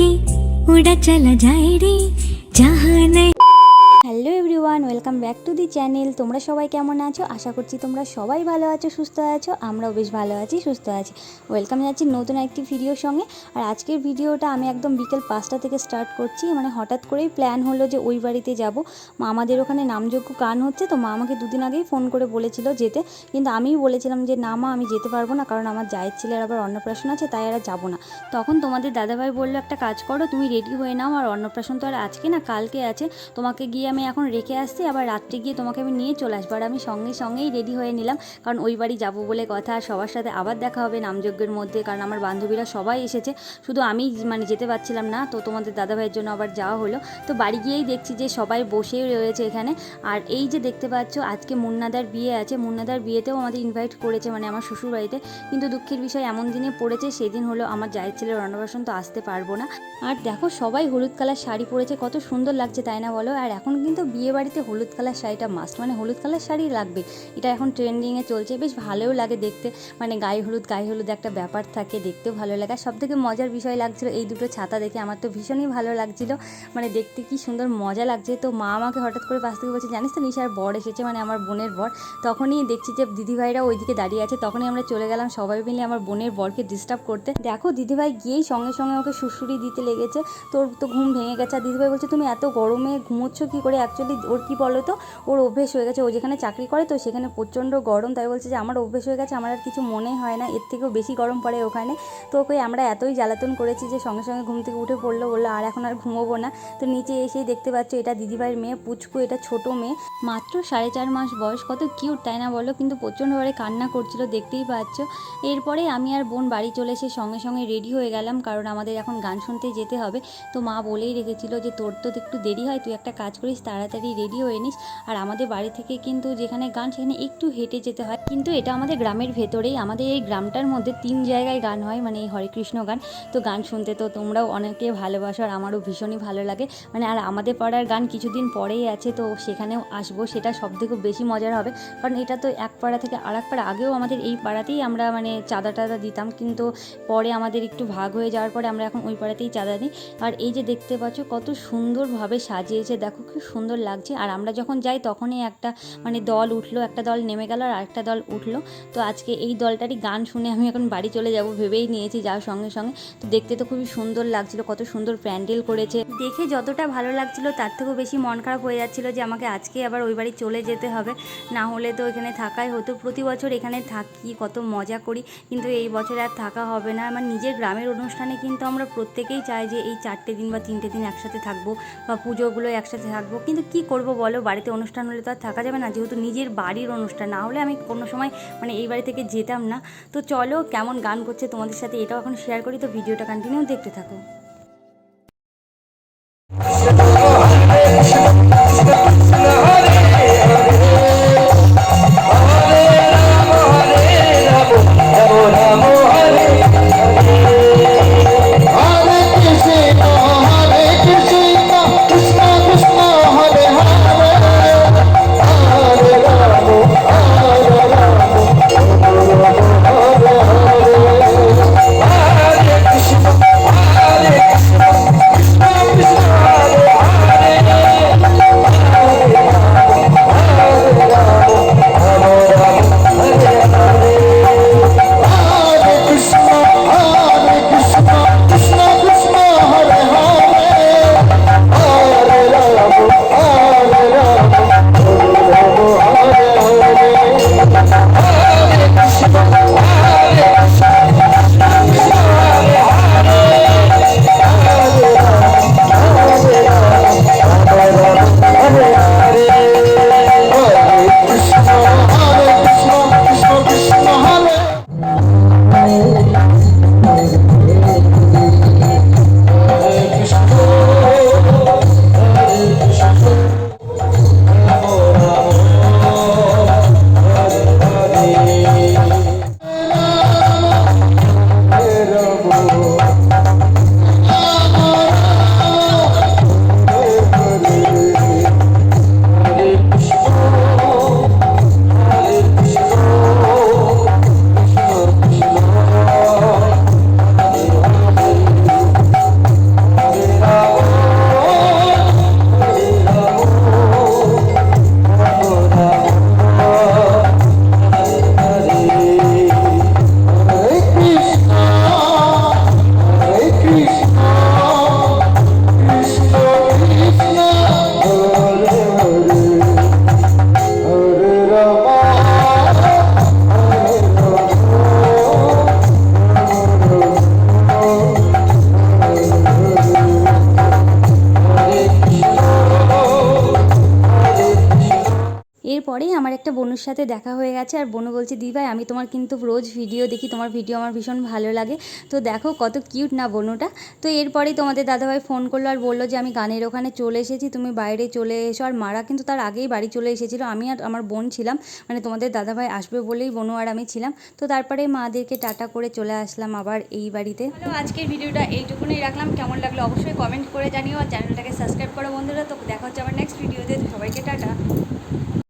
की उड़ा चला जाए रे जहाँ नहीं everyone welcome back to the channel তোমরা সবাই কেমন আছো? আশা করছি তোমরা সবাই ভালো আছো, সুস্থ আছো, আমরাও বেশ ভালো আছি, সুস্থ আছি। ওয়েলকাম যাচ্ছি নতুন একটি ভিডিওর সঙ্গে। আর আজকের ভিডিওটা আমি একদম বিকেল পাঁচটা থেকে স্টার্ট করছি। মানে হঠাৎ করেই প্ল্যান হলো যে ওই বাড়িতে যাব। মা আমাদের ওখানে নামযোগ্য গান হচ্ছে, তো মা আমাকে দুদিন আগেই ফোন করে বলেছিল যেতে। কিন্তু আমিই বলেছিলাম যে, না মা, আমি যেতে পারব না, কারণ আমার জায়ের ছেলের আবার অন্নপ্রাশন আছে, তাই আর যাব না। তখন তোমাদের দাদাভাই বলল, একটা কাজ করো, তুমি রেডি হয়ে নাও, আর অন্নপ্রাশন তো আর আজকে না, কালকে আছে। তোমাকে গিয়ে আমি এখন রেখে আসছি, আবার রাত্রে গিয়ে তোমাকে আমি নিয়ে চলে আসব। আর আমি সঙ্গে সঙ্গেই রেডি হয়ে নিলাম, কারণ ওই বাড়ি যাব বলে কথা, আর সবার সাথে আবার দেখা হবে নামযজ্ঞের মধ্যে, কারণ আমার বান্ধবীরা সবাই এসেছে। শুধু আমি মানে যেতে পারছিলাম না, তো তোমাদের দাদাভাইয়ের জন্য আবার যাওয়া হলো। তো বাড়ি গিয়েই দেখছি যে সবাই বসেই রয়েছে এখানে। আর এই যে দেখতে পাচ্ছ, আজকে মুন্নাদার বিয়ে আছে। মুন্নাদার বিয়েতেও আমাদের ইনভাইট করেছে মানে আমার শ্বশুর বাড়িতে কিন্তু দুঃখের বিষয়, এমন দিনে পড়েছে, সেদিন হলো আমার জায়ের ছেলের অন্নপ্রাশন, তো আসতে পারব না। আর দেখো, সবাই হলুদ কালার শাড়ি পরেছে, কত সুন্দর লাগছে, তাই না বলো? আর এখন কিন্তু বিয়ে বাড়িতে হলুদ কালার শাড়িটা মাস্ট মানে হলুদ কালার শাড়ি লাগবে। এটা এখন ট্রেন্ডিংয়ে চলছে, বেশ ভালোও লাগে দেখতে। মানে গায়ে হলুদ গায়ে হলুদ একটা ব্যাপার থাকে, দেখতেও ভালো লাগে। আর সব থেকে মজার বিষয় লাগছিল এই দুটো ছাতা দেখে, আমার তো ভীষণই ভালো লাগছিল। মানে দেখতে কি সুন্দর মজা লাগছে। তো মা আমাকে হঠাৎ করে পাশ থেকে বলছে, জানিস তো নিশার বর এসেছে মানে আমার বোনের বর? তখনই দেখছি যে দিদিভাইরা ওইদিকে দাঁড়িয়ে আছে। তখনই আমরা চলে গেলাম সবাই মিলে আমার বোনের বরকে ডিস্টার্ব করতে। দেখো, দিদিভাই গিয়েই সঙ্গে সঙ্গে ওকে সুসুরি দিতে লেগেছে। তোর তো ঘুম ভেঙে গেছে। আর দিদিভাই বলছে, তুমি এত গরমে ঘুমোচ্ছ কী করে? অ্যাকচুয়ালি ওর কী বলো তো? ওর অভ্যেস হয়ে গেছে। ও যেখানে চাকরি করে তো সেখানে প্রচণ্ড গরম। তাই বলছে যে, আমার অভ্যেস হয়ে গেছে, আমার আর কিছু মনে হয় না। এর থেকেও বেশি গরম পড়ে ওখানে। তো ওকে আমরা এতই জ্বালাতন করেছি যে, সঙ্গে সঙ্গে ঘুম থেকে উঠে পড়ল। বলল, আর এখন আর ঘুমোবো না। তো নিচে এসেই দেখতে পাচ্ছ, এটা দিদিভাইয়ের মেয়ে, পুচকু, এটা ছোট মেয়ে। মাত্র সাড়ে চার মাস বয়স। কত কিউট, তাই না বলো? কিন্তু প্রচণ্ডভাবে কান্না করছিল, দেখতেই পাচ্ছ। এরপরে আমি আর বোন বাড়ি চলে এসে সঙ্গে সঙ্গে রেডি হয়ে গেলাম, কারণ আমাদের এখন গান শুনতে যেতে হবে। তো মা বলেই রেখেছিল যে, তোর তো একটু দেরি হয়, তুই একটা কাজ করিস, তাড়াতাড়ি রেডি হয়ে নিস। আর আমাদের বাড়ি থেকে কিন্তু যেখানে গান, সেখানে একটু হেঁটে যেতে হয়। কিন্তু এটা আমাদের গ্রামের ভেতরেই, আমাদের এই গ্রামটার মধ্যে তিন জায়গায় গান হয় মানে এই হরে কৃষ্ণ গান। তো গান শুনতে তো তোমরাও অনেকে ভালোবাসো আর আমারও ভীষণই ভালো লাগে। মানে আর আমাদের পাড়ার গান কিছুদিন পরেই আছে, তো সেখানেও আসব, সেটা সব থেকে বেশি মজার হবে। কারণ এটা তো এক পাড়া থেকে আর এক পাড়া, আগেও আমাদের এই পাড়াতেই আমরা মানে চাঁদা টাদা দিতাম। কিন্তু পরে আমাদের একটু ভাগ হয়ে যাওয়ার পরে আমরা এখন ওই পাড়াতেই চাঁদা দিই। আর এই যে দেখতে পাচ্ছ, কত সুন্দরভাবে সাজিয়েছে, দেখো খুব সুন্দর লাগছে। আর আমরা যখন যাই তখনই একটা মানে দল উঠল, একটা দল নেমে গেল আর একটা দল উঠল। তো আজকে এই দলটারই গান শুনে আমি এখন বাড়ি চলে যাব ভেবেই নিয়েছি যাওয়ার সঙ্গে সঙ্গে। তো দেখতে তো খুবই সুন্দর লাগছিল, কত সুন্দর প্যান্ডেল করেছে। দেখে যতটা ভালো লাগছিল তার থেকেও বেশি মন খারাপ হয়ে যাচ্ছিল যে আমাকে আজকে আবার ওই বাড়ি চলে যেতে হবে। না হলে তো এখানে থাকাই হতো। প্রতি বছর এখানে থাকি, কত মজা করি। কিন্তু এই বছর আর থাকা হবে না। আমার নিজের গ্রামের অনুষ্ঠানে কিন্তু আমরা প্রত্যেকেই চাই যে এই চারটে দিন বা তিনটে দিন একসাথে থাকব বা পুজোগুলো একসাথে থাকব। কিন্তু কি করব বলো? বাড়িতে অনুষ্ঠান হলে তো আর থাকা যাবে না, যেহেতু নিজের বাড়ির অনুষ্ঠান। না হলে আমি কোনো সময় মানে এই বাড়ি থেকে যেতাম না। তো চলো, কেমন গান করছে তোমাদের সাথে এটাও এখন শেয়ার করি। তো ভিডিওটা কন্টিনিউ দেখতে থাকো। পরেই আমার একটা বনুর সাথে দেখা হয়ে গেছে আর বনু বলছে দি ভাই, আমি তোমার কিন্তু রোজ ভিডিও দেখি, তোমার ভিডিও আমার ভীষণ ভালো লাগে। তো দেখো কত কিউট না বনুটা। তো এরপরেই তোমাদের দাদাভাই ফোন করল আর বলল যে, আমি গানের ওখানে চলে এসেছি, তুমি বাইরে চলে এসো। আর মারা কিন্তু তার আগেই বাড়ি চলে এসেছিল। আমি আর আমার বোন ছিলাম মানে তোমাদের দাদাভাই আসবে বলেই বনু আর আমি ছিলাম। তো তারপরে মাদেরকে টাটা করে চলে আসলাম আবার এই বাড়িতে। তো আজকের ভিডিওটা এইটুকুনই রাখলাম। কেমন লাগল অবশ্যই কমেন্ট করে জানিও। আর চ্যানেলটাকে সাবস্ক্রাইব করো বন্ধুরা। তো দেখা হচ্ছে আবার নেক্সট ভিডিওতে সবাইকে টাটা।